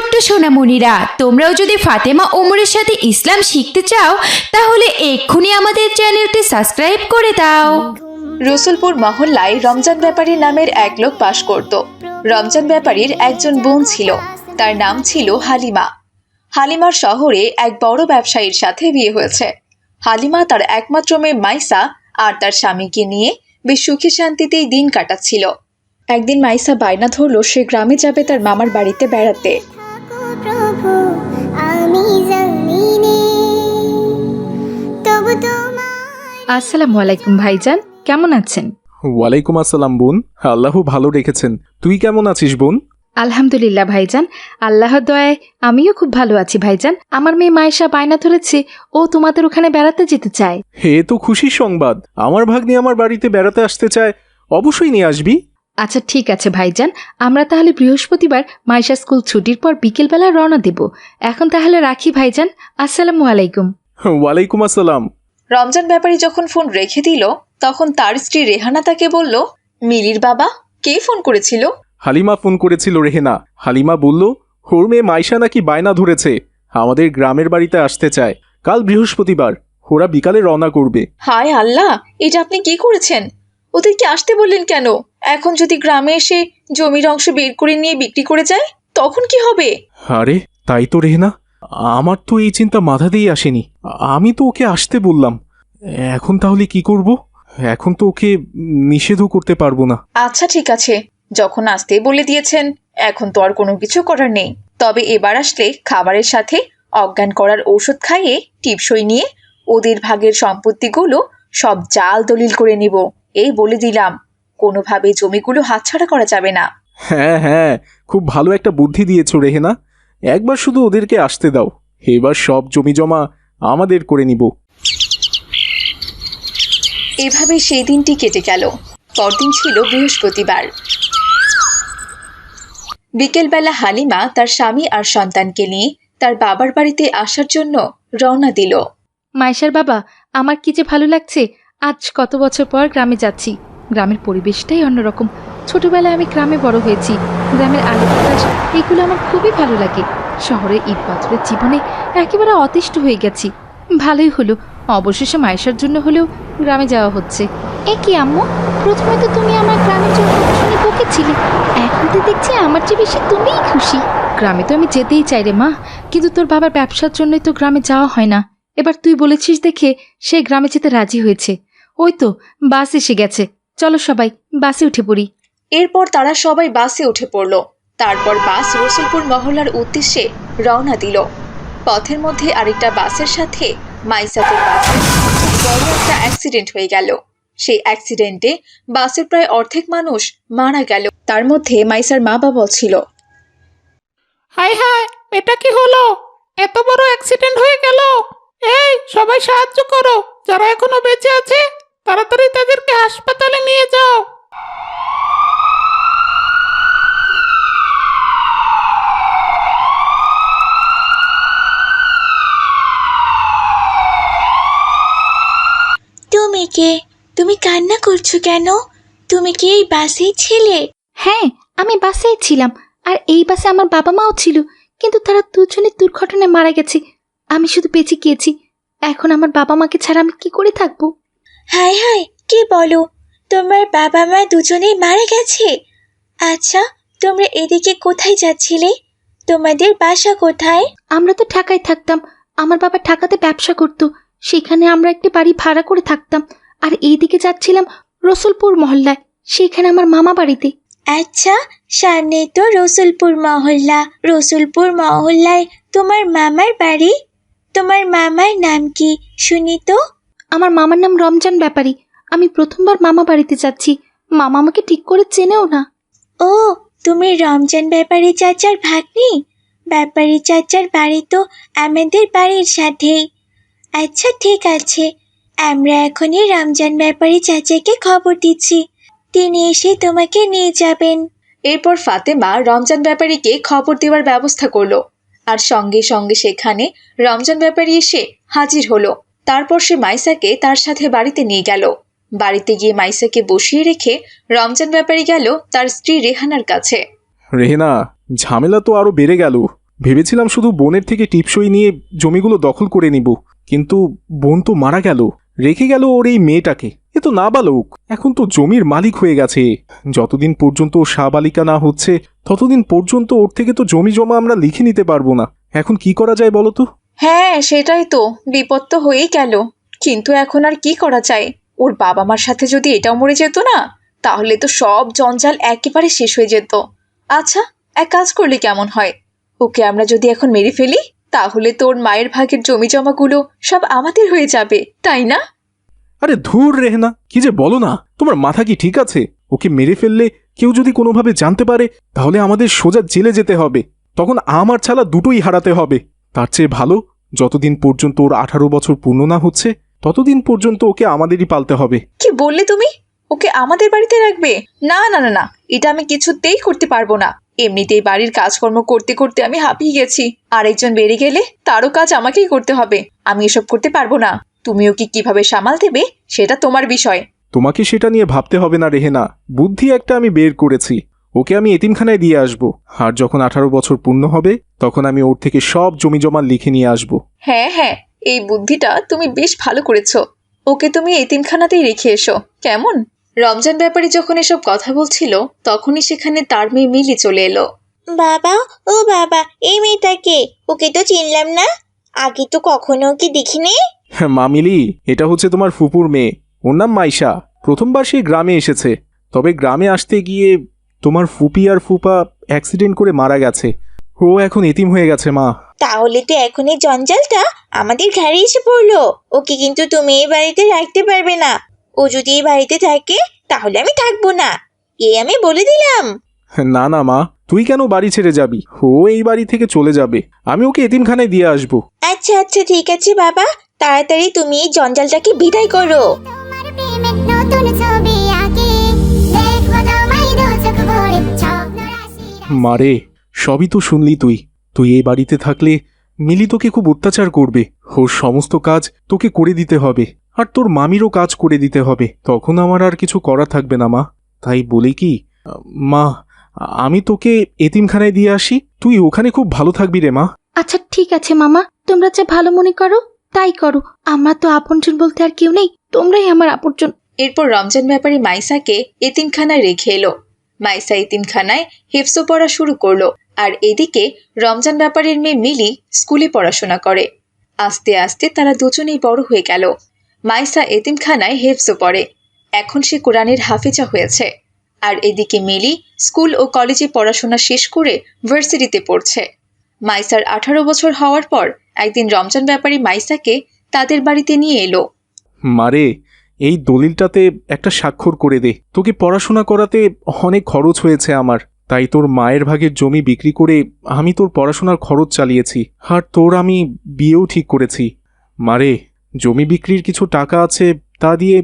ছোট্ট সোনামণিরা, তোমরাও যদি ফাতেমা ওমরের সাথে ইসলাম শিখতে চাও, তাহলে এক্ষুনি আমাদের চ্যানেলটি সাবস্ক্রাইব করে দাও। রসুলপুর মহল্লায় রমজান ব্যাপারী নামের এক লোক বাস করত। রমজান ব্যাপারীর একজন বোন ছিল, তার নাম ছিল হালিমা। হালিমার শহরে এক বড় ব্যবসায়ীর সাথে বিয়ে হয়েছে। হালিমা তার একমাত্র মেয়ে মাইসা আর তার স্বামীকে নিয়ে বেশ সুখে শান্তিতেই দিন কাটাচ্ছিল। একদিন মাইসা বায়না ধরলো, সে গ্রামে যাবে তার মামার বাড়িতে বেড়াতে। আমি জানি তবু আসসালামু আলাইকুম ভাইজান কেমন আছেন? ওয়ালাইকুম আসসালাম বোন আল্লাহ ভালো রেখেছেন। তুই কেমন আছিস বোন? আলহামদুলিল্লাহ ভাইজান আল্লাহর দয়ায় আমিও খুব ভালো আছি ভাইজান। আমার মেয়ে মায়েশা বায়না ধরেছে ও তোমাদের ওখানে বেড়াতে যেতে চায়। হে তো খুশি সংবাদ। আমার ভাগ্নি আমার বাড়িতে বেড়াতে আসতে চায় অবশ্যই নিয়ে আসবি। আচ্ছা ঠিক আছে ভাইজান। আমরা তাহলে বৃহস্পতিবার মাইশা স্কুল ছুটির পর বিকেলবেলা রওনা দেব। এখন তাহলে রাখি ভাইজান। আসসালামু আলাইকুম। ওয়ালাইকুম আসসালাম। রমজান ব্যাপারী যখন ফোন রেখে দিল তখন তার স্ত্রী রেহানা তাকে বলল মিলির বাবা কে ফোন করেছিল? হালিমা ফোন করেছিল রেহেনা। হালিমা বলল হোর মেয়ে মাইশা নাকি বায়না ধরেছে। আমাদের গ্রামের বাড়িতে আসতে চায়। কাল বৃহস্পতিবার। ওরা বিকালে রওনা করবে। হায় আল্লাহ এটা আপনি কি করেছেন? ওদেরকে আসতে বললেন কেন? এখন যদি গ্রামে এসে জমির অংশ বের করে নিয়ে বিক্রি করে যায় তখন কি হবে? আরে তাই তো রেহেনা। আমার তো এই চিন্তা মাথা দিয়ে আসেনি। আমি তো ওকে আসতে বললাম। এখন তাহলে কি করব? এখন তো ওকে নিষেধও করতে পারব না। আচ্ছা ঠিক আছে। যখন আসতে বলে দিয়েছেন এখন তো আর কোনো কিছু করার নেই। তবে এবার আসলে খাবারের সাথে অজ্ঞান করার ঔষধ খাইয়ে টিপসই নিয়ে ওদের ভাগের সম্পত্তিগুলো সব জাল দলিল করে নিব। এই বলে দিলাম কোনোভাবে জমিগুলো হাতছাড়া করা যাবে না। হ্যাঁ হ্যাঁ খুব ভালো একটা বুদ্ধি দিয়েছ রেহেনা। একবার শুধু ওদেরকে আসতে দাও এবার সব জমি জমা আমাদের করে নিব। এভাবে সেই দিনটি কেটে গেল। পরদিন ছিল বৃহস্পতিবার। বিকেলবেলা হালিমা তার স্বামী আর সন্তানকে নিয়ে তার বাবার বাড়িতে আসার জন্য রওনা দিল। মাইশার বাবা আমার কি যে ভালো লাগছে আজ কত বছর পর গ্রামে যাচ্ছি। গ্রামের পরিবেশটাই অন্যরকম। ছোটবেলায় আমি গ্রামে বড় হয়েছি। গ্রামের আলো বাতাস, এগুলো আমার খুবই ভালো লাগে। শহরে ঈদ পাথরের জীবনে একেবারে অতিষ্ঠ হয়ে গেছি। ভালোই হলো। অবশেষে মায়েশার জন্য হলেও গ্রামে যাওয়া হচ্ছে। এ কি আম্মু? প্রথমে তো তুমি আমার গ্রামের জন্য শুনে বকেছিলে এখন তো দেখছি আমার চেয়ে বেশি তুমিই খুশি। গ্রামে তো আমি যেতেই চাই রে মা। কিন্তু তোর বাবার ব্যবসার জন্যই তো গ্রামে যাওয়া হয় না। এবার তুই বলেছিস দেখে সে গ্রামে যেতে রাজি হয়েছে। ওই তো বাস এসে গেছে। চলো সবাই বাসে উঠে পড়ি। এরপর তারা সবাই বাসে উঠে পড়ল। তারপর বাস রসুলপুর মহল্লার উদ্দেশ্যে রওনা দিল। পথের মধ্যে আরেকটা বাসের সাথে মাইসাদের বাসের বড় একটা অ্যাক্সিডেন্ট হয়ে গেল। সেই অ্যাক্সিডেন্টে বাসের প্রায় অর্ধেক মানুষ মারা গেল। তার মধ্যে মাইসার মা বাবা ছিল। হায় হায় এটা কি হলো? এত বড় অ্যাক্সিডেন্ট হয়ে গেল। এই সবাই সাহায্য করো। যারা এখনও বেঁচে আছে তাড়াতাড়ি তাদেরকে হাসপাতালে নিয়ে যাও। তুমি কে? তুমি কান্না করছ কেন? তুমি কি এই বাসেই ছিলে? হ্যাঁ আমি বাসেই ছিলাম আর এই বাসে আমার বাবা মাও ছিল কিন্তু তারা দুজনে দুর্ঘটনায় মারা গেছে। আমি শুধু বেঁচে গিয়েছি। এখন আমার বাবা মাকে ছাড়া আমি কি করে থাকব? হায় হায় কি বলো? তোমার বাবা মা দুজনেই মারা গেছে। আচ্ছা তোমরা এদিকে কোথায় যাচ্ছিলে? তোমাদের বাসা কোথায়? আমরা তো ঢাকায় থাকতাম। আমার বাবা ঢাকাতে ব্যবসা করতো। সেখানে আমরা একটি বাড়ি ভাড়া করে থাকতাম। আর এইদিকে যাচ্ছিলাম রসুলপুর মহল্লায়। সেখানে আমার মামা বাড়িতে। আচ্ছা সামনে তো রসুলপুর মহল্লা। রসুলপুর মহল্লায় তোমার মামার বাড়ি? তোমার মামার নাম কি শুনি তো? আমার মামার নাম রমজান ব্যাপারী। আমি প্রথমবার মামা বাড়িতে যাচ্ছি। মামা আমাকে ঠিক করে চেনেও না। ও তুমি রমজান ব্যাপারী চাচার ভাগ্নি? ব্যাপারী চাচার বাড়ি তো আমাদের বাড়ির সাথেই। আচ্ছা ঠিক আছে। আমরা এখনই রমজান ব্যাপারী চাচাকে খবর দিচ্ছি। তিনি এসে তোমাকে নিয়ে যাবেন। এরপর ফাতেমা রমজান ব্যাপারীকে খবর দেওয়ার ব্যবস্থা করল। আর সঙ্গে সঙ্গে সেখানে রমজান ব্যাপারী এসে হাজির হলো। তারপর সে মাইসাকে তার সাথে বাড়িতে নিয়ে গেল। বাড়িতে গিয়ে মাইসাকে বসিয়ে রেখে রমজান ব্যাপারী গেল তার স্ত্রী রেহানার কাছে। রেহেনা, ঝামেলা তো আরও বেড়ে গেল। ভেবেছিলাম শুধু বোনের থেকে টিপসই নিয়ে জমিগুলো দখল করে নিব, কিন্তু বোন তো মারা গেল। রেখে গেল ওর এই মেয়েটাকে। এ তো নাবালক। এখন তো জমির মালিক হয়ে গেছে। যতদিন পর্যন্ত ও সাবালিকা না হচ্ছে, ততদিন পর্যন্ত ওর থেকে তো জমি জমা আমরা লিখে নিতে পারব না। এখন কি করা যায় বলো তো? হ্যাঁ সেটাই তো। বিপদ তো হয়েই গেল। কিন্তু এখন আর কি করা যায়? ওর বাবা মার সাথে যদি এটাও মরে যেত না, তাহলে তো সব জঞ্জাল একেবারে শেষ হয়ে যেত। আচ্ছা এক কাজ করলে কেমন হয়? ওকে আমরা যদি এখন মেরে ফেলি, তাহলে তোর মায়ের ভাগের জমি জমাগুলো সব আমাদের হয়ে যাবে, তাই না? আরে ধুর রেহনা, কি যে বলো না, তোমার মাথা কি ঠিক আছে? ওকে মেরে ফেললে কেউ যদি কোনোভাবে জানতে পারে, তাহলে আমাদের সোজা জেলে যেতে হবে। তখন আমার ছালা দুটোই হারাতে হবে। তার চেয়ে ভালো যতদিন পর্যন্ত ওর আঠারো বছর পূর্ণ না হচ্ছে ততদিন পর্যন্ত ওকে আমাদেরই পালতে হবে। কি বললে তুমি? ওকে আমাদের বাড়িতে রাখবে? না না না না এটা আমি কিছুতেই করতে পারব না। এমনিতেই বাড়ির কাজকর্ম করতে করতে আমি হাঁপিয়ে গেছি। আর একজন বেড়ে গেলে তারও কাজ আমাকেই করতে হবে। আমি এসব করতে পারব না। তুমি ওকে কীভাবে সামাল দেবে সেটা তোমার বিষয়। তোমাকে সেটা নিয়ে ভাবতে হবে না রেহেনা। বুদ্ধি একটা আমি বের করেছি। ওকে আমি এতিমখানায় দিয়ে আসব। আর যখন আঠারো বছর পূর্ণ হবে তখন আমি ওর থেকে সব জমি জমা লিখে নিয়ে আসব। হ্যাঁ হ্যাঁ এই বুদ্ধিটা তুমি বেশ ভালো করেছ। ওকে তুমি এতিমখানাতেই রেখে এসো। কেমন? রমজান ব্যাপারে যখন এসব কথা বলছিল তখনই সেখানে তার মেয়ে মিলি চলে এলো। বাবা ও বাবা এই মেয়েটাকে ওকে তো চিনলাম না। আগে তো কখনো ওকে দেখিনি। হ্যাঁ, মামিলি এটা হচ্ছে তোমার ফুপুর মেয়ে। ওর নাম মাইশা। প্রথমবার সে গ্রামে এসেছে। তবে গ্রামে আসতে গিয়ে তোমার ফুপি আর ফুপা অ্যাক্সিডেন্ট করে মারা গেছে। ও এখন এতিম হয়ে গেছে মা। তাহলে তো এখন এই জঞ্জালটা আমাদের ঘাড়ে এসে পড়ল। ওকে কিন্তু তুমি এই বাড়িতে রাখতে পারবে না। ও যদি এই বাড়িতে থাকে তাহলে আমি থাকব না। এ আমি বলে দিলাম। না না মা। তুই কেন বাড়ি ছেড়ে যাবি? ও এই বাড়ি থেকে চলে যাবে। আমি ওকে এতিমখানায় দিয়ে আসব। আচ্ছা আচ্ছা ঠিক আছে বাবা। তাড়াতাড়ি তুমি এই জঞ্জালটাকে বিদায় করো। মারে সবই তো শুনলি তুই। তুই এই বাড়িতে থাকলে মিলি তোকে খুব অত্যাচার করবে। ওর সমস্ত কাজ তোকে করে দিতে হবে। আর তোর মামিরও কাজ করে দিতে হবে। তখন আমার আর কিছু করা থাকবে না মা। তাই বলি কি মা আমি তোকে এতিমখানায় দিয়ে আসি। তুই ওখানে খুব ভালো থাকবি রে মা। আচ্ছা ঠিক আছে মামা। তোমরা যা ভালো মনে করো তাই করো। আমার তো আপনজন বলতে আর কেউ নেই। তোমরাই আমার আপনজন। এরপর রমজান ব্যাপারী মাইসাকে এতিমখানায় রেখে এলো। মাইসা এতিমখানায় হেফসো পড়া শুরু করল আর এদিকে রমজান ব্যাপারের মেয়ে মিলি স্কুলে পড়াশোনা করে। আস্তে আস্তে তারা দুজনেই বড় হয়ে গেল। মাইসা এতিমখানায় হেফসো পড়ে। এখন সে কোরআনের হাফেজা হয়েছে। আর এদিকে মিলি স্কুল ও কলেজে পড়াশোনা শেষ করে ভার্সিটিতে পড়ছে। মাইসার আঠারো বছর হওয়ার পর একদিন রমজান ব্যাপারী মাইসাকে তাদের বাড়িতে নিয়ে এলো। মারে এই দলিলটাতে একটা স্বাক্ষর করে দে। তোকে পড়াশোনা করাতে অনেক খরচ হয়েছে আমার। তাই তোর মায়ের ভাগের জমি বিক্রি করে আমি তোর পড়াশোনার খরচ চালিয়েছি। আর তোর আমি বিয়েও ঠিক করেছি। মারে জমি বিক্রির কিছু টাকা আছে তা দিয়ে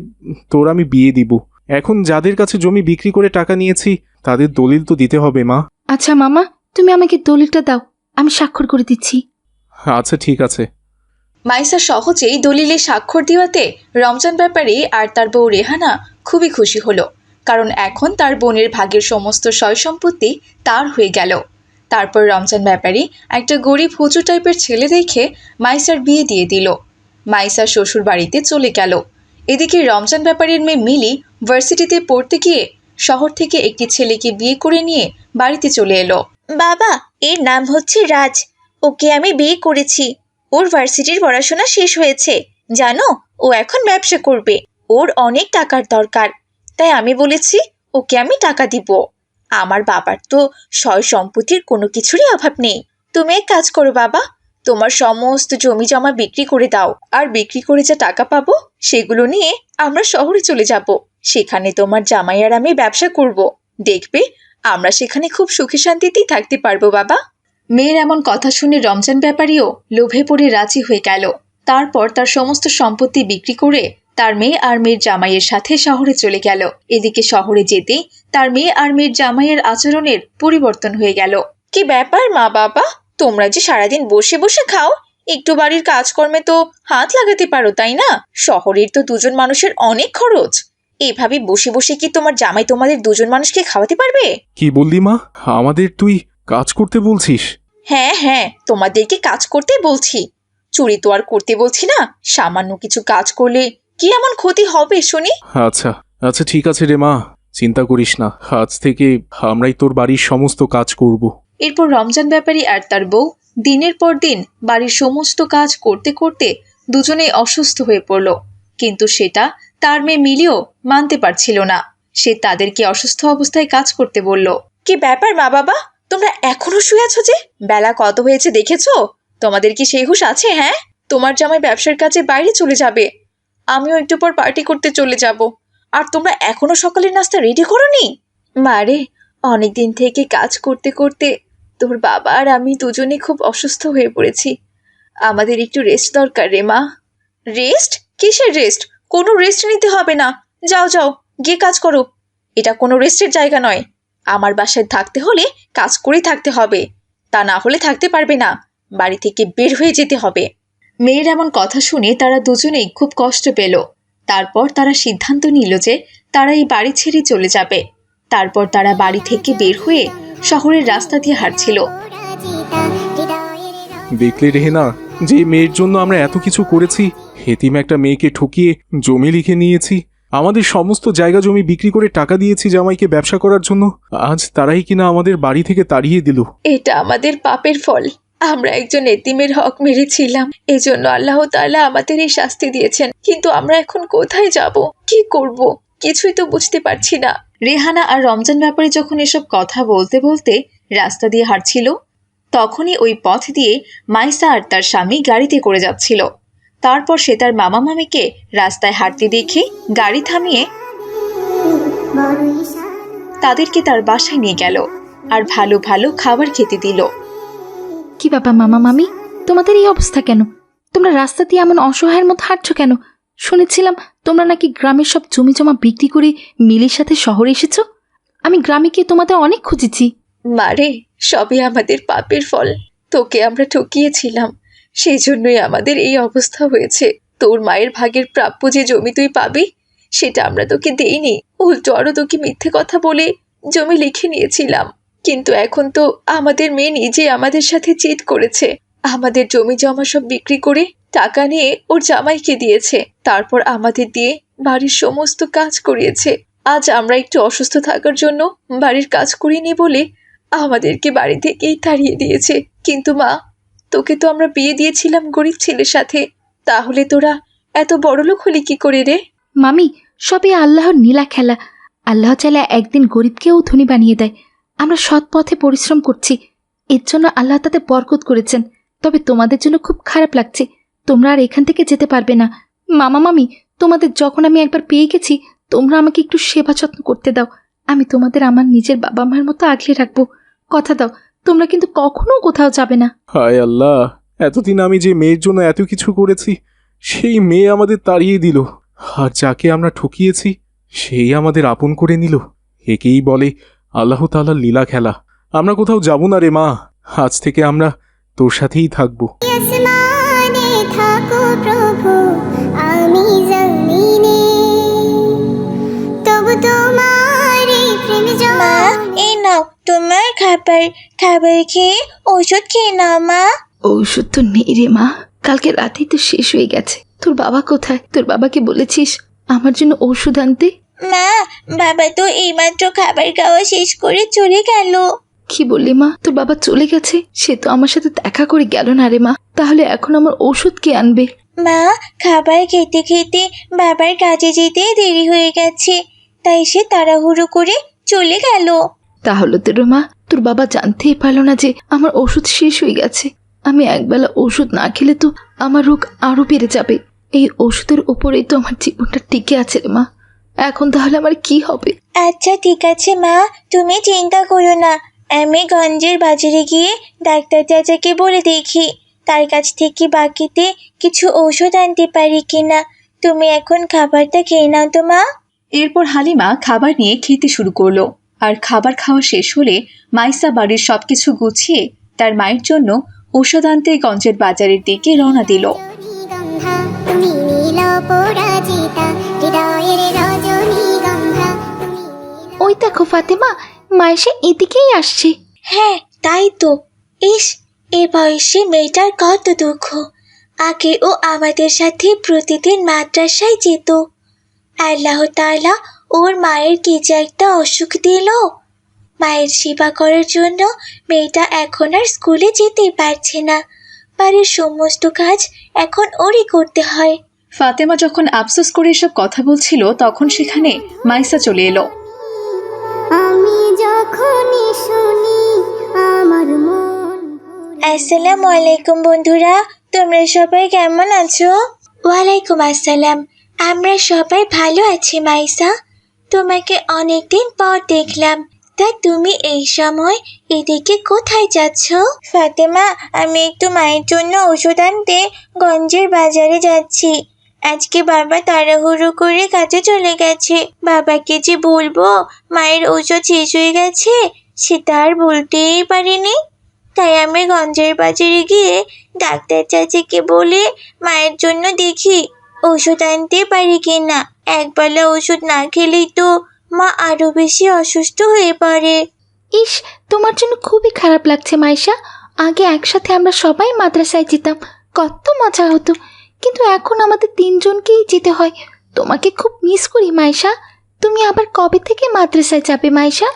তোর আমি বিয়ে দিব। এখন যাদের কাছে জমি বিক্রি করে টাকা নিয়েছি তাদের দলিল তো দিতে হবে মা। আচ্ছা মামা তুমি আমাকে দলিলটা দাও। আমি স্বাক্ষর করে দিচ্ছি। আচ্ছা ঠিক আছে। মাইসা সহজেই দলিলে স্বাক্ষর দেওয়াতে রমজান ব্যাপারী আর তার বউ রেহানা খুবই খুশি হলো, কারণ এখন তার বোনের ভাগের সমস্ত সয় সম্পত্তি তার হয়ে গেল। তারপর রমজান ব্যাপারী একটা গরিব হুজু টাইপের ছেলে দেখে মাইসার বিয়ে দিয়ে দিল। মাইসা শ্বশুর বাড়িতে চলে গেল। এদিকে রমজান ব্যাপারীর মেয়ে মিলি ভার্সিটিতে পড়তে গিয়ে শহর থেকে একটি ছেলেকে বিয়ে করে নিয়ে বাড়িতে চলে এলো। বাবা, এর নাম হচ্ছে রাজ। ওকে আমি বিয়ে করেছি। ওর ভার্সিটির পড়াশোনা শেষ হয়েছে। জানো, ও এখন ব্যবসা করবে। ওর অনেক টাকার দরকার। তাই আমি বলেছি, ওকে আমি টাকা দিব। আমার বাবার তো সয় সম্পত্তির কোনো কিছুরই অভাব নেই। তুমি এক কাজ করো বাবা, তোমার সমস্ত জমি জমা বিক্রি করে দাও। আর বিক্রি করে যা টাকা পাবো, সেগুলো নিয়ে আমরা শহরে চলে যাব। সেখানে তোমার জামাই আর আমি ব্যবসা করব। দেখবে, আমরা সেখানে খুব সুখী শান্তিতেই থাকতে পারব বাবা। মেয়ের এমন কথা শুনে রমজান ব্যাপারীও লোভে পড়ে রাজি হয়ে গেল। তারপর তার সমস্ত সম্পত্তি বিক্রি করে তার মেয়ে আর মেয়ের জামাইয়ের সাথে শহরে চলে গেল। এদিকে শহরে যেতেই তার মেয়ে আর মেয়ের জামাইয়ের আচরণের পরিবর্তন হয়ে গেল। কি ব্যাপার মা বাবা? তোমরা যে সারাদিন বসে বসে খাও একটু বাড়ির কাজকর্মে তো হাত লাগাতে পারো তাই না? শহরের তো দুজন মানুষের অনেক খরচ। এভাবে বসে বসে কি তোমার জামাই তোমাদের দুজন মানুষকে খাওয়াতে পারবে? কি বললি মা? আমাদের তুই কাজ করতে বলছিস? হ্যাঁ হ্যাঁ তোমাদেরকে কাজ করতে বলছি। চুরি তো আর করতে বলছি না। সামান্য কিছু কাজ করলে কি এমন ক্ষতি হবে শুনি? আচ্ছা আচ্ছা ঠিক আছে রে মা। চিন্তা করিস না আজ থেকে আমরাই তোর বাড়ির সমস্ত কাজ করব। এরপর রমজান ব্যাপারী আর তার বউ দিনের পর দিন বাড়ির সমস্ত কাজ করতে করতে দুজনেই অসুস্থ হয়ে পড়ল। কিন্তু সেটা তার মেয়ে মিলিও মানতে পারছিল না। সে তাদেরকে অসুস্থ অবস্থায় কাজ করতে বলল। কি ব্যাপার মা বাবা? তোমরা এখনও শুয়ে আছো যে? বেলা কত হয়েছে দেখেছ? তোমাদের কি সেই হুশ আছে হ্যাঁ? তোমার জামাই ব্যবসার কাজে বাইরে চলে যাবে। আমিও একটু পর পার্টি করতে চলে যাব। আর তোমরা এখনও সকালের নাস্তা রেডি করনি? মারে অনেকদিন থেকে কাজ করতে করতে তোর বাবা আর আমি দুজনে খুব অসুস্থ হয়ে পড়েছি। আমাদের একটু রেস্ট দরকার রে মা। রেস্ট কিসের রেস্ট কোনো রেস্ট নিতে হবে না। যাও যাও, গিয়ে কাজ করো। এটা কোনো রেস্টের জায়গা নয়। আমার বাসায় থাকতে হলে কাজ করেই থাকতে হবে। তা না হলে থাকতে পারবে না। বাড়ি থেকে বের হয়ে যেতে হবে। মেয়ের এমন কথা শুনে তারা দুজনেই খুব কষ্ট পেল। তারপর তারা সিদ্ধান্ত নিল যে তারা এই বাড়ি ছেড়ে চলে যাবে। তারপর তারা বাড়ি থেকে বের হয়ে শহরের রাস্তা দিয়ে হাঁটছিল। দেখলে রেহেনা, যে মেয়ের জন্য আমরা এত কিছু করেছি, হেতিম একটা মেয়েকে ঠকিয়ে জমি লিখে নিয়েছি। আমাদের সমস্ত জায়গা জমি বিক্রি করে টাকা দিয়েছি জামাইকে ব্যবসা করার জন্য। আজ তারাই কিনা আমাদের বাড়ি থেকে তাড়িয়ে দিল। এটা আমাদের পাপের ফল। আমরা একজন এতিমের হক মেরেছিলাম। এজন্য আল্লাহ তাআলা আমাদের এই শাস্তি দিয়েছেন। কিন্তু আমরা এখন কোথায় যাব? কি করব? কিছুই তো বুঝতে পারছি না। রেহানা আর রমজান ব্যাপারে যখন এসব কথা বলতে বলতে রাস্তা দিয়ে হাঁটছিল তখনই ওই পথ দিয়ে মাইসা আর তার স্বামী গাড়িতে করে যাচ্ছিল। তারপর সে তার মামা মামিকে রাস্তায় হাঁটতে দেখে গাড়ি থামিয়ে তাদেরকে তার বাসায় নিয়ে গেল আর ভালো ভালো খাবার খেতে দিল। কি বাবা মামা মামি? তোমাদের এই অবস্থা কেন? তোমরা রাস্তা দিয়ে এমন অসহায়ের মতো হাঁটছো কেন? শুনেছিলাম তোমরা নাকি গ্রামের সব জমি জমা বিক্রি করে মিলির সাথে শহরে এসেছ? আমি গ্রামে গিয়ে তোমাদের অনেক খুঁজেছি। মারে সবই আমাদের পাপের ফল। তোকে আমরা ঠকিয়েছিলাম। সেই জন্যই আমাদের এই অবস্থা হয়েছে। তোর মায়ের ভাগের প্রাপ্য যে জমি তুই পাবি, সেটা আমরা তোকে দেইনি। উল্টো আরও তোকে মিথ্যে কথা বলে জমি লিখে নিয়েছিলাম। কিন্তু এখন তো আমাদের মেয়ে নিজে আমাদের সাথে চিট করেছে। আমাদের জমি জমা সব বিক্রি করে টাকা নিয়ে ওর জামাইকে দিয়েছে। তারপর আমাদের দিয়ে বাড়ির সমস্ত কাজ করিয়েছে। আজ আমরা একটু অসুস্থ থাকার জন্য বাড়ির কাজ করিনি বলে আমাদেরকে বাড়ি থেকেই তাড়িয়ে দিয়েছে। কিন্তু মা তোকে তো আমরা বিয়ে দিয়েছিলাম গরিব ছেলের সাথে। তাহলে তোরা এত বড়লোক হলি কি করে রে? মামি, সবই আল্লাহর নীলা খেলা। আল্লাহ চাইলে একদিন গরিবকেও ধনী বানিয়ে দেয়। আমরা সৎ পথে পরিশ্রম করছি। এর জন্য আল্লাহ তাতে বরকত করেছেন। তবে তোমাদের জন্য খুব খারাপ লাগছে। তোমরা আর এখান থেকে যেতে পারবে না। মামা, মামি, তোমাদের যখন আমি একবার পেয়ে গেছি, তোমরা আমাকে একটু সেবা যত্ন করতে দাও। আমি তোমাদের আমার নিজের বাবা মার মতো আগলে রাখব। কথা দাও তোমরা কিন্তু কখনো কোথাও যাবে না। হায় আল্লাহ এতদিন আমি যে মেয়ের জন্য এত কিছু করেছি সেই মেয়ে আমাদের তাড়িয়ে দিল। আর যাকে আমরা ঠকিয়েছি সেই আমাদের আপন করে নিল। একেই বলে আল্লাহ তাআলার লীলা খেলা। আমরা কোথাও যাব না রে মা আজ থেকে আমরা তোর সাথেই থাকব। আসমানে থাকো প্রভু আমি জমিনে। তবু তোমার এই প্রেম মা জমে এই নাও তোমার খাবার খাবার খেয়ে ওষুধ খেয়ে নাও মা। ঔষধ তো নেই রে মা। কালকে রাতেই তো শেষ হয়ে গেছে। তোর বাবা কোথায়? তোর বাবাকে বলেছিস আমার জন্য ওষুধ আনতে? মা বাবা তো এইমাত্র খাবার খাওয়া শেষ করে চলে গেল। কি বললি মা? তোর বাবা চলে গেছে? সে তো আমার সাথে দেখা করে গেল না রে মা। তাহলে এখন আমার ওষুধ কে আনবে? মা খাবার খেতে খেতে বাবার কাজে যেতে দেরি হয়ে গেছে। তাই সে তাড়াহুড়ো করে চলে গেল। তাহলে তোর মা তোর বাবা জানতেই পারল না যে আমার ওষুধ শেষ হয়ে গেছে। আমি একবেলা ওষুধ না খেলে তো আমার রোগ আরও বেড়ে যাবে। এই ওষুধের উপরেই তো আমার জীবনটা টিকে আছে রে মা। এখন তাহলে আমার কি হবে? আচ্ছা ঠিক আছে মা তুমি চিন্তা করো না। আমি গঞ্জের বাজারে গিয়ে ডাক্তার চাচাকে বলে দেখি। তার কাছ থেকে বাকিতে কিছু ঔষধ আনতে পারি কিনা। তুমি এখন খাবারটা খেয়ে নাও তো মা। এরপর হালিমা খাবার নিয়ে খেতে শুরু করল। আর খাবার খাওয়া শেষ হলে মাইসা বাড়ির সবকিছু গুছিয়ে তার মায়ের জন্য ঔষধ আনতে গঞ্জের বাজারের দিকে রওনা দিল। ওই দেখো ফাতেমা মা এসে এদিকেই আসছে। হ্যাঁ তাই তো। ইস এ বয়সে মেয়েটার কত দুঃখ। আগে ও আমাদের সাথে প্রতিদিন মাদ্রাসায় যেত। আল্লাহ তাআলা ওর মায়ের কি যে একটা অসুখ দিল? মায়ের সেবা করার জন্য মেয়েটা এখন আর স্কুলে যেতেই পারছে না। বাড়ির সমস্ত কাজ এখন ওরই করতে হয়। ফাতেমা যখন আফসোস করে এসব কথা বলছিল তখন সেখানে মাইসা চলে এলো। আমি যখনই শুনি আমার মন আসসালামু আলাইকুম বন্ধুরা তোমরা সবাই কেমন আছো? ওয়ালাইকুম আসসালাম। আমরা সবাই ভালো আছি মাইসা। তোমাকে অনেকদিন পর দেখলাম। তা তুমি এই সময় এদিকে কোথায় যাচ্ছ? ফাতেমা, আমি একটু মায়ের জন্য ওষুধ আনতে গঞ্জের বাজারে যাচ্ছি। আজকে বাবা তাড়াহুড়ো করে কাজে চলে গেছে। বাবাকে যে বলব, মায়ের ওষুধ শেষ হয়ে গেছে সেটা আর বলতেই পারিনি। তাই আমি গঞ্জের বাজারে গিয়ে ডাক্তার চাচিকে বলে মায়ের জন্য দেখি। ওষুধ আনতে পারি কিনা? একবেলা ওষুধ না খেলেই তো মা আরও বেশি অসুস্থ হয়ে পড়ে। ইস তোমার জন্য খুবই খারাপ লাগছে মাইশা। আগে একসাথে আমরা সবাই মাদ্রাসায় যেতাম কত মজা হতো। কিন্তু এখন আমাদের তিনজনকেই যেতে হয়। তোমাকে খুব মিস করি মাইশা। তুমি আবার কবে থেকে মাদ্রাসায় যাবে মাইশা?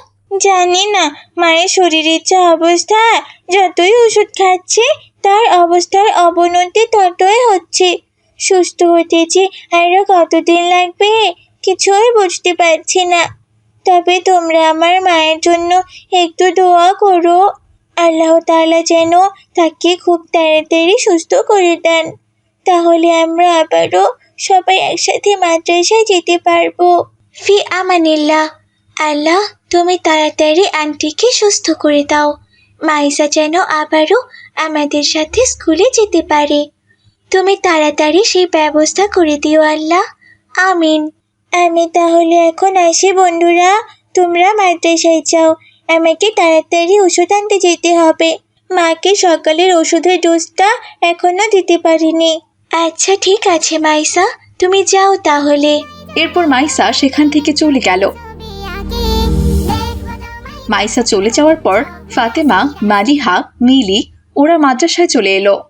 জানি না মায়ের শরীরের যা অবস্থা যতই ওষুধ খাচ্ছে তার অবস্থার অবনতি ততই হচ্ছে। সুস্থ হতে যে আরও কতদিন লাগবে কিছুই বুঝতে পারছি না। তবে তোমরা আমার মায়ের জন্য একটু দোয়া করো। আল্লাহ তাআলা যেন তাকে খুব তাড়াতাড়ি সুস্থ করে দেন। তাহলে আমরা আবারও সবাই একসাথে মাদ্রাসায় যেতে পারব। ফি আমানিল্লাহ। আল্লাহ, তুমি তাড়াতাড়ি আন্টিকে সুস্থ করে দাও। মাইসা যেন আবারও আমাদের সাথে স্কুলে যেতে পারে। তুমি তাড়াতাড়ি সেই ব্যবস্থা করে দিও আল্লাহ। আমিন। আমি তাহলে এখন আসি বন্ধুরা। তোমরা মাদ্রাসায় যাও। আমাকে তাড়াতাড়ি ওষুধ আনতে যেতে হবে। মাকে সকালের ওষুধের ডোজটা এখনও দিতে পারিনি। আচ্ছা ঠিক আছে, মাইসা। তুমি যাও তাহলে। এরপর মাইসা সেখান থেকে চলে গেল। মাইসা চলে যাওয়ার পর ফাতেমা, মালিহা, মিলি ওরা মাদ্রাসায় চলে এলো।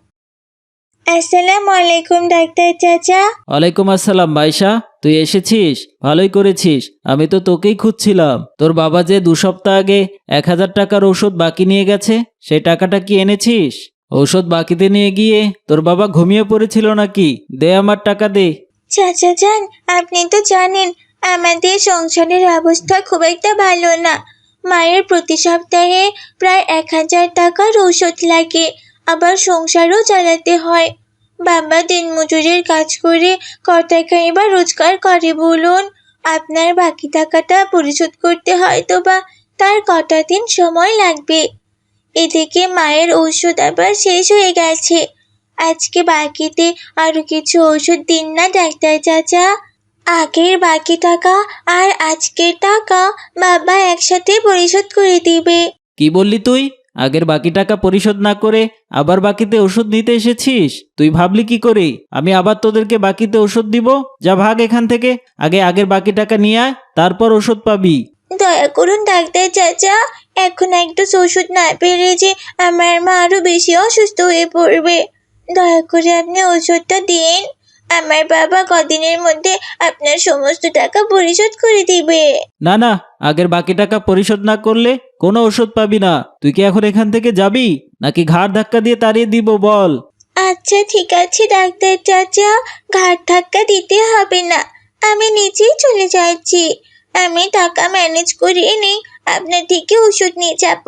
আসসালামু আলাইকুম ডাক্তার চাচা। ওয়ালাইকুম আসসালাম বাইশা তুই এসেছিস? ভালোই করেছিস। আমি তো তোকেই খুঁজছিলাম। তোর বাবা যে দু সপ্তাহ আগে এক হাজার টাকার ওষুধ বাকি নিয়ে গেছে সেই টাকাটা কি এনেছিস? ঔষধ বাকিতে নিয়ে গিয়ে তোর বাবা ঘুমিয়ে পড়েছিল নাকি? দে আমার টাকা দে। চাচা যান আপনি তো জানেন আমাদের সংসারের অবস্থা খুব একটা ভালো না। মায়ের প্রতি সপ্তাহে প্রায় এক হাজার টাকার ঔষধ লাগে। আবার সংসারও চালাতে হয়। বাবা দিনমজুরের কাজ করে ক টাকা এবার রোজগার করে বলুন। আপনার বাকি টাকাটা পরিশোধ করতে হয়তো বা তার কটা দিন সময় লাগবে। এদিকে মায়ের ঔষধ আবার শেষ হয়ে গেছে। আজকে বাকিতে আরও কিছু ওষুধ দিন না, ডাক্তার চাচা। আগের বাকি টাকা আর আজকের টাকা বাবা একসাথে পরিশোধ করে দিবে। কি বললি তুই? আগের বাকি টাকা পরিশোধ না করে আবার বাকিতে ওষুধ নিতে এসেছিস? তুই ভাবলি কি করে? আমি আবার তোদেরকে বাকিতে ওষুধ দিব? যা ভাগ এখান থেকে। আগে আগের বাকি টাকা নিয়ে আয়, তারপর ওষুধ পাবি। দয়া করুন ডাক্তার চাচা, এখন একটু ওষুধ না পেলে যে আমার মা আরও বেশি অসুস্থ হয়ে পড়বে। দয়া করে আপনি ওষুধটা দিন। আমার বাবা কদিনের মধ্যে আপনার সমস্ত টাকা পরিশোধ করে দিবে। না না আগের বাকি টাকা পরিশোধ না করলে কোনো ওষুধ পাবি না। তুই কি এখন এখান থেকে যাবি? নাকি ঘাড় ধাক্কা দিয়ে তাড়িয়ে দিব বল। আচ্ছা ঠিক আছে ডাক্তার চাচা ঘাট ধাক্কা দিতে হবে না। আমি নিজেই চলে যাচ্ছি। আমি টাকা ম্যানেজ করিয়ে নিই আপনার থেকে ওষুধ নিয়ে যাব।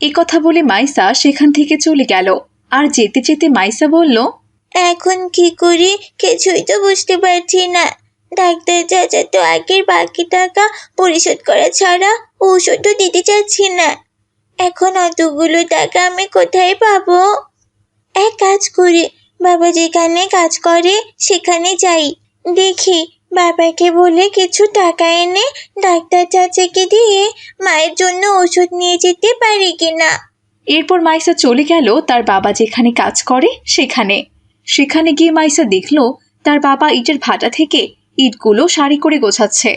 এই কথা বলে মাইসা সেখান থেকে চলে গেল। আর যেতে যেতে মাইসা বলল এখন কি করি কিছুই তো বুঝতে পারছি না। ডাক্তার চাচা তো আগের বাকি টাকা পরিশোধ করা ছাড়া ওষুধও দিতে চাচ্ছি না। এখন অতগুলো টাকা আমি কোথায় পাবো? এক কাজ করি, বাবা যেখানে কাজ করে সেখানে যাই। দেখি বাবাকে বলে কিছু টাকা এনে ডাক্তার চাচাকে দিয়ে মায়ের জন্য ওষুধ নিয়ে যেতে পারি কিনা। এরপর মাইসা চলে গেল তার বাবা যেখানে কাজ করে সেখানে। সেখানে গিয়ে মাইসা দেখল তার বাবা ইটের ভাটা থেকে ইটগুলো সারি করে গোছাচ্ছে।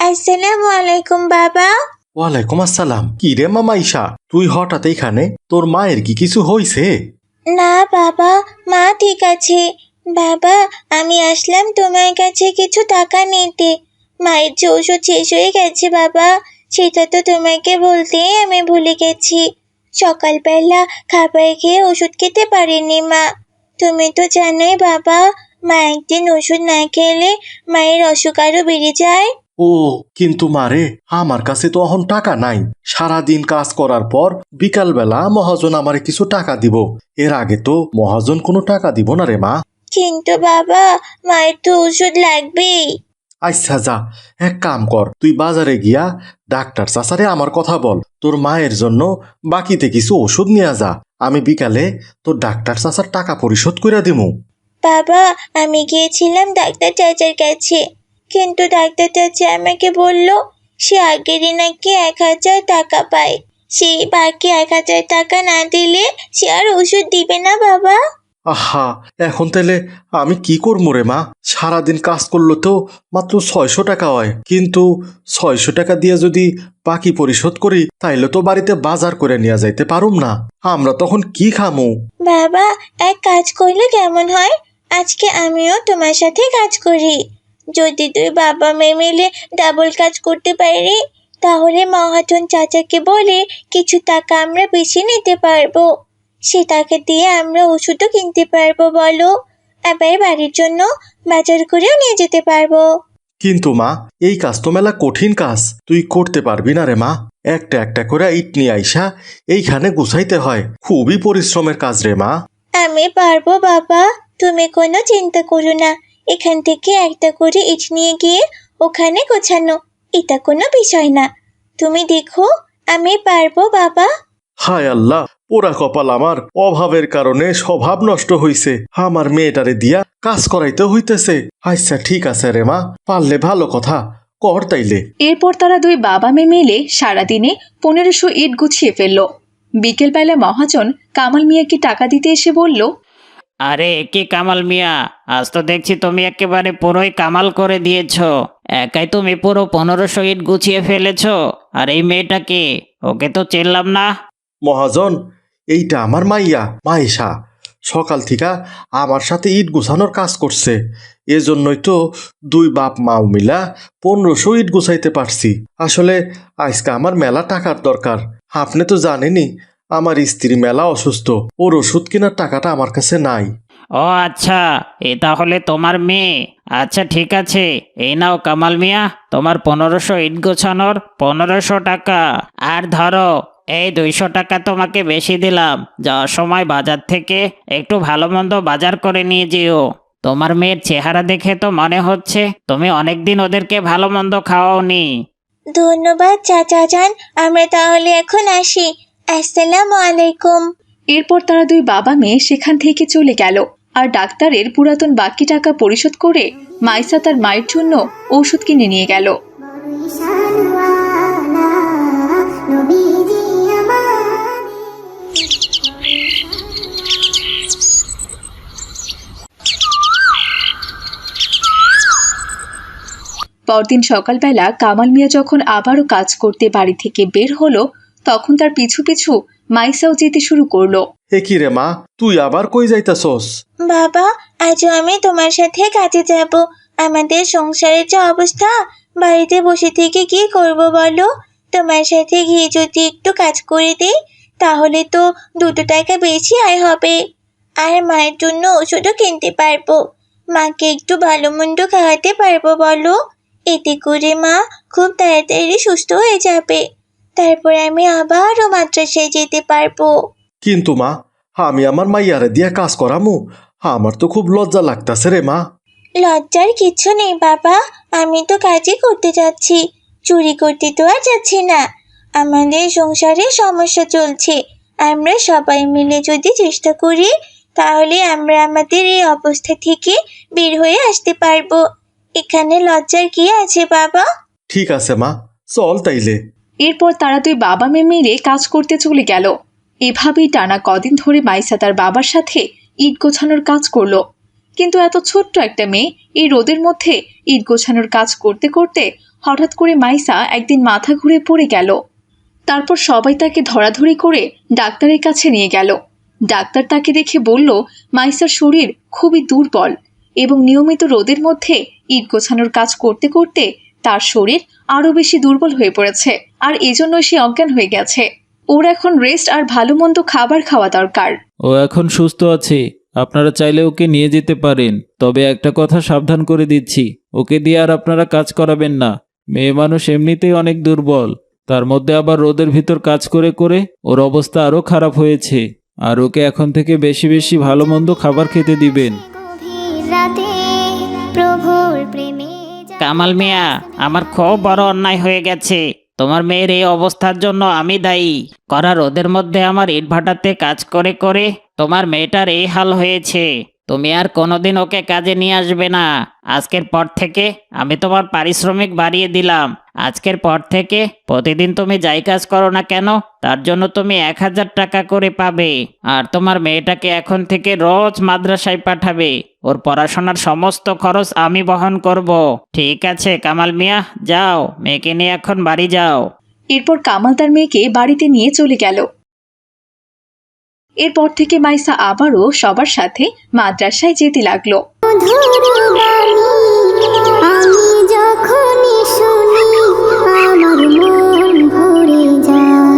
আসসালামু আলাইকুম বাবা। ওয়ালাইকুম আসসালাম। কি রে মামা ঈশা? তুই হঠাৎ এখানে তোর মায়ের কি কিছু হইছে? না বাবা। মা ঠিক আছে। বাবা আমি আসলাম তোমার কাছে কিছু টাকা নিতে। মায়ের যে ওষুধ শেষ হয়ে গেছে বাবা সেটা তো তোমাকে বলতেই আমি ভুলে গেছি। সকালবেলা খাবার খেয়ে ওষুধ খেতে পারিনি মা। তুমি তো জানোই বাবা মা একদিন ওষুধ না খেলে মায়ের অসুখ আরও বেড়ে যায়। ও কিন্তু মারে আমার কাছে তো এখন টাকা নাই। সারাদিন কাজ করার পর বিকালবেলা মহাজন আমারে কিছু টাকা দিব। এর আগে তো মহাজন কোনো টাকা দিব না রে মা। কিন্তু বাবা মায়ের তো ওষুধ লাগবেই। আচ্ছা যা, এক কাম কর, তুই বাজারে গিয়া ডাক্তার চাচারে আমার কথা বল। তোর মায়ের জন্য বাকিতে কিছু ওষুধ নিয়ে যা। আমি বিকালে তোর ডাক্তার চাচার টাকা পরিশোধ করে দিমু। বাবা, আমি গিয়েছিলাম ডাক্তার চাচার কাছে। কিন্তু ডাক্তার চাচা আমাকে বলল, সে আগেরই নাকি এক হাজার টাকা পায়। সেই বাকি এক হাজার টাকা না দিলে সে আর ওষুধ দিবে না বাবা। আহা, এখন তাহলে আমি কি করব রে মা? সারাদিন কাজ করল তো মাত্র ছয়শো টাকা হয়। কিন্তু ছয়শো টাকা দিয়ে যদি বাকি পরিশোধ করি, তাইলে তো বাড়িতে বাজার করে নিয়ে যাইতে পারুম না। আমরা তখন কি খামু? বাবা, এক কাজ করলে কেমন হয়? আজকে আমিও তোমার সাথে কাজ করি। যদি তুই বাবা মেয়ে মিলে ডাবল কাজ করতে পারি, তাহলে মহাজন চাচাকে বলে কিছু টাকা আমরা বেশি নিতে পারব। সে টাকা দিয়ে আমরা ওষুধও কিনতে পারব বলো। আবার বাড়ির জন্য বাজার করেও নিয়ে যেতে পারব। কিন্তু মা এই কাজ তো মেলা কঠিন কাজ। তুই করতে পারবি না রে মা। একটা একটা করে ইট নিয়ে আইসা এইখানে গুছাইতে হয়। খুবই পরিশ্রমের কাজ রে মা। আমি পারব বাবা। তুমি কোনো চিন্তা করো না। এখান থেকে একটা করে ইট নিয়ে গিয়ে ওখানে গোছানো। এটা কোনো বিষয় না। তুমি দেখো আমি পারব বাবা। হায় আল্লাহ পোড়া কপাল আমার। অভাবের কারণে স্বভাব নষ্ট হইছে। আমার মেয়েটারে দিয়া কাজ করাইতে হইতেছে। আচ্ছা ঠিক আছে রে মা পারলে ভালো কথা কর তাইলে। এরপর তারা দুই বাবা মেয়ে মিলে সারাদিনে পনেরোশো ইট গুছিয়ে ফেলল। বিকেলবেলা মহাজন কামাল মিয়াকে টাকা দিতে এসে বলল আরে কি কামাল মিয়া? আজ তো দেখছি তুমি একেবারে পুরোই কামাল করে দিয়েছ। একাই তুমি পুরো পনেরোশো ইট গুছিয়ে ফেলেছ। আর এই মেয়েটাকে ওকে তো চিনলাম না। মহাজন, এইটা আমার মাইয়া মাইশা সকাল থেকে আমার সাথে ইট গুছানোর কাজ করছে। এজন্যই তো দুই বাপ মাও মিলা পনেরোশো ইট গুছাইতে পারছি। আসলে আজকে আমার মেলা টাকার দরকার। আপনি তো জানেনই, আমার স্ত্রী মেলা অসুস্থ। ওর ওষুধ কেনার টাকাটা আমার কাছে নাই। ও আচ্ছা এ তাহলে তোমার মেয়ে। আচ্ছা ঠিক আছে। এই নাও কামাল মিয়া, তোমার পনেরোশো ইট গোছানোর পনেরোশো টাকা। আর ধরো এই দুইশো টাকা তোমাকে বেশি দিলাম। যাওয়ার সময় বাজার থেকে একটু ভালো মন্দ বাজার করে নিয়ে যেও। তোমার মেয়ের চেহারা দেখে তো মনে হচ্ছে তুমি অনেকদিন ওদেরকে ভালো মন্দ খাওয়াওনি। ধন্যবাদ চাচা যান আমরা তাহলে এখন আসি। আসসালামু আলাইকুম। এরপর তারা দুই বাবা মেয়ে সেখান থেকে চলে গেল। আর ডাক্তারের পুরাতন বাকি টাকা পরিশোধ করে মাইসা তার মায়ের জন্য ওষুধ কিনে নিয়ে গেল। পরদিন সকালবেলা কামাল মিয়া যখন আবারও কাজ করতে বাড়ি থেকে বের হলো তখন তার পিছু পিছু মাইসাও যেতে শুরু করল। এ কি রে মা তুই আবার কই যাইতাছস? বাবা আজও আমি তোমার সাথে কাজে যাব। আমাদের সংসারের যে অবস্থা বাড়িতে বসে থেকে কি করব বলো? তোমার সাথে গিয়ে যদি একটু কাজ করে দিই তাহলে তো দুটো টাকা বেশি আয় হবে। আর মায়ের জন্য ওষুধও কিনতে পারব। মাকে একটু ভালো মন্দ খাওয়াতে পারব বলো? এতে করে মা খুব তাড়াতাড়ি সুস্থ হয়ে যাবে। তারপর আমি আবারও মাদ্রাসায় যেতে পারব। কিন্তু মা আমি আমার মাইয়ারে দিয়া কাজ করামু। আমার তো খুব লজ্জা লাগতাছে রে মা। লজ্জার কিছু নেই বাবা আমি তো কাজই করতে যাচ্ছি। চুরি করতে তো আর যাচ্ছি না। আমাদের সংসারে সমস্যা চলছে। আমরা সবাই মিলে যদি চেষ্টা করি তাহলে আমরা আমাদের এই অবস্থা থেকে বের হয়ে আসতে পারব। এখানে লজ্জার কি আছে বাবা? ঠিক আছে মা। চল তাইলে। এরপর তারা দুই বাবা মেয়ে মিলে কাজ করতে চলে গেল। এভাবেই টানা কদিন ধরে মাইসা তার বাবার সাথে ইট গোছানোর কাজ করল। কিন্তু এত ছোট্ট একটা মেয়ে এই রোদের মধ্যে ইট গোছানোর কাজ করতে করতে হঠাৎ করে মাইসা একদিন মাথা ঘুরে পড়ে গেল। তারপর সবাই তাকে ধরাধরি করে ডাক্তারের কাছে নিয়ে গেল। ডাক্তার তাকে দেখে বলল মাইসার শরীর খুবই দুর্বল এবং নিয়মিত রোদের মধ্যে ইট গোছানোর কাজ করতে করতে তার শরীর আরও বেশি দুর্বল হয়ে পড়েছে আর এজন্যই সে অজ্ঞান হয়ে গেছে। ওর এখন রেস্ট আর ভালো মন্দ খাবার খাওয়া দরকার। ও এখন সুস্থ আছে আপনারা চাইলে ওকে নিয়ে যেতে পারেন তবে একটা কথা সাবধান করে দিচ্ছি ওকে দিয়ে আর আপনারা কাজ করাবেন না। মেয়ে মানুষ এমনিতেই অনেক দুর্বল তার মধ্যে আবার রোদের ভিতর কাজ করে করে ওর অবস্থা আরও খারাপ হয়েছে আর ওকে এখন থেকে বেশি বেশি ভালো মন্দ খাবার খেতে দিবেন। রাতে কামাল মিয়া আমার খুব বড় অন্যায় হয়ে গেছে। তোমার মেয়ের এই অবস্থার জন্য আমি দায়ী। করা রোদের মধ্যে আমার ইটভাটাতে কাজ করে করে তোমার মেয়েটার এই হাল হয়েছে। তুমি আর কোনোদিন ওকে কাজে নিয়ে আসবে না। আজকের পর থেকে আমি তোমার পারিশ্রমিক বাড়িয়ে দিলাম। আজকের পর থেকে প্রতিদিন তুমি যাই কাজ করো না কেন, তার জন্য তুমি এক হাজার টাকা করে পাবে। আর তোমার মেয়েটাকে এখন থেকে রোজ মাদ্রাসায় পাঠাবে। ওর পড়াশোনার সমস্ত খরচ আমি বহন করব। ঠিক আছে, কামাল মিয়া, যাও, মেয়েকে নিয়ে এখন বাড়ি যাও। এরপর কামাল তার মেয়েকে বাড়িতে নিয়ে চলে গেল। এরপর থেকে মাইসা আবারও সবার সাথে মাদ্রাসায় যেতে লাগল।